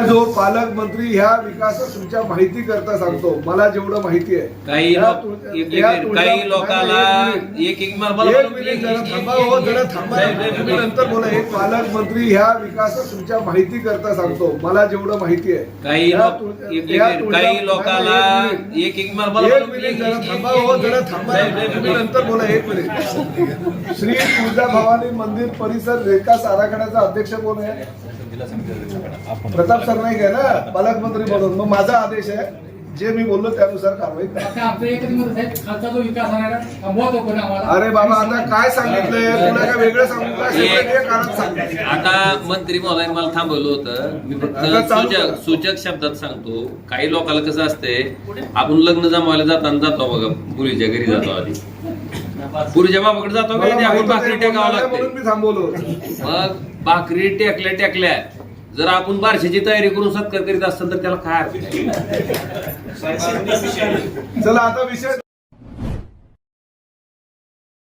जो पालकमंत्री ह्या विकास तुमच्या माहिती करता सांगतो. मला जेवढं माहिती आहे. काही काही लोकांना एक. एक एक मला- एक मिनिट जरा थांबा हो जरा थांबा तुम्ही नंतर बोला. एक पालकमंत्री ह्या माहिती करता सांगतो. मला जेवढं माहिती आहे. काही काही लोकांना एक. एक एक मला- मला- एक मिनिट जरा थांबा हो जरा थांबा तुम्ही नंतर बोला. एक मिनिट. श्री तुळजा भवानी मंदिर परिसर विकास आराखड्याचा अध्यक्ष कोण आहे? प्रताप सरनाईक आहे ना पालकमंत्री म्हणून मग माझा आदेश आहे जे मी बोललो त्यानुसार कारवाई अरे बाबा आता काय सांगितलंय? तुला काय वेगळं सांगितलं आता मंत्री महोदयाने मला थांबवलं होतं. मी फक्त सूचक. सूचक शब्दात सांगतो. काही लोकांना कसं असते आपण लग्न जमवायला जाताना जातो बघा मुलीच्या घरी जातो आधी. पुरीच्या बाबाकडे जातो का आपण भाकरी टेकावं लागते मी थांबवलो. मग भाकरी टेकल्या टेकल्या जर आपण बारशीची तयारी करून सत्कार करीत असताना तर त्याला काय? चला आता विषय